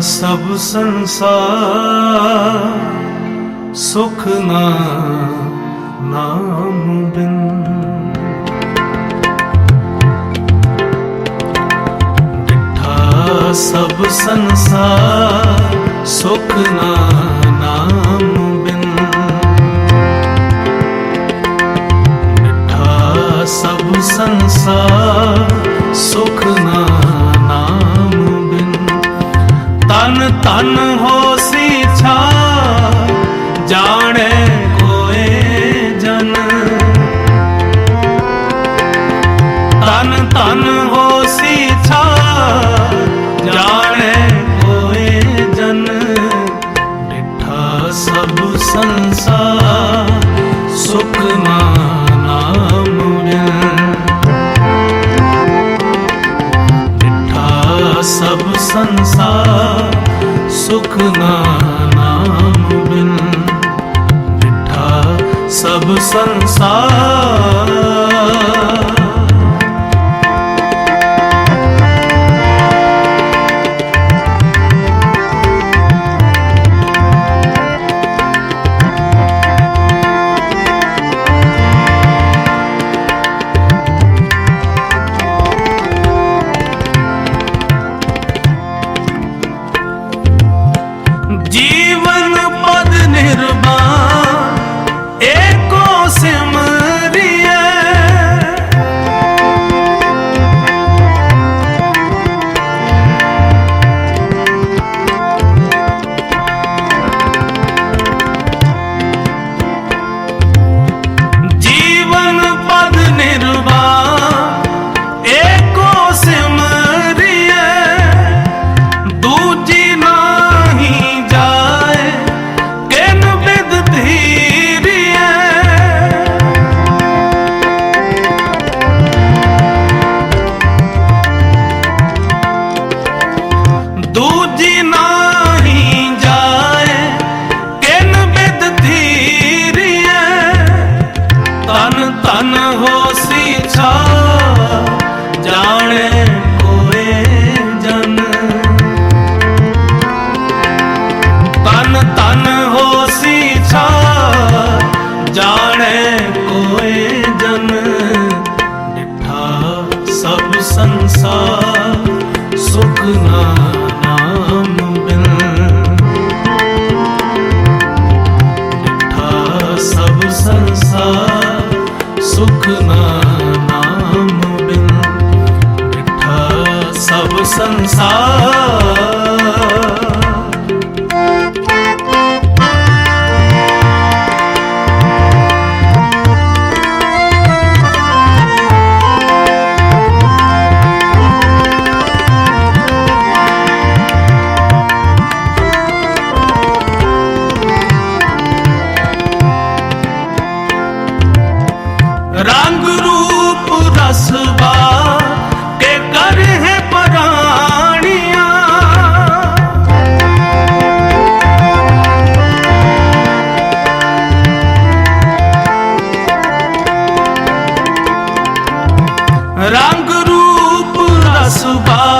ਸਭ ਸੰਸਾਰ ਸੁਖ ਨਾ ਨਾਮ ਬਿਨ। ਡਿਠਾ ਸਭ ਸੰਸਾਰ ਸੁਖ ਨਾ ਨਾਮ ਬਿਨ। ਡਿਠਾ ਸਭ ਸੰਸਾਰ ਸੁਖ ਨਾ ਨਾਮ ਬਿਨ ਮਿੱਠਾ ਸਭ ਸੰਸਾਰ। ਸੁਖ ਨਾਮ ਬਿਨ। ਸਭ ਸੰਸਾਰ ਸੁਖ ਨਾਮ ਬਿਨ। ਸੰਸਾਰ বাবা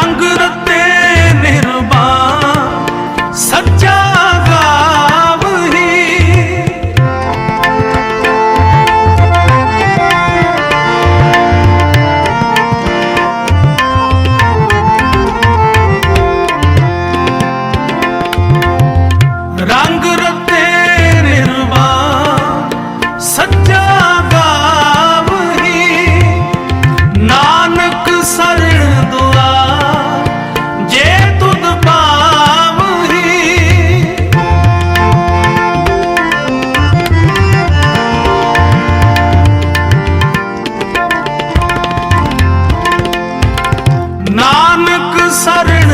தாங்குதல் சரண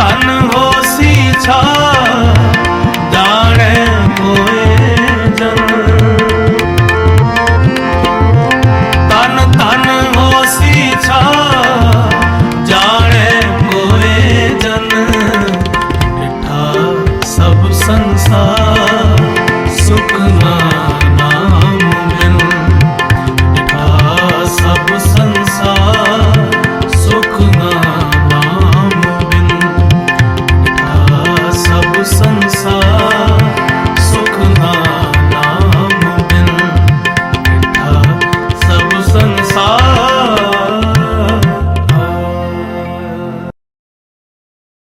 ਧਨ ਹੋਸੀ ਛਾ।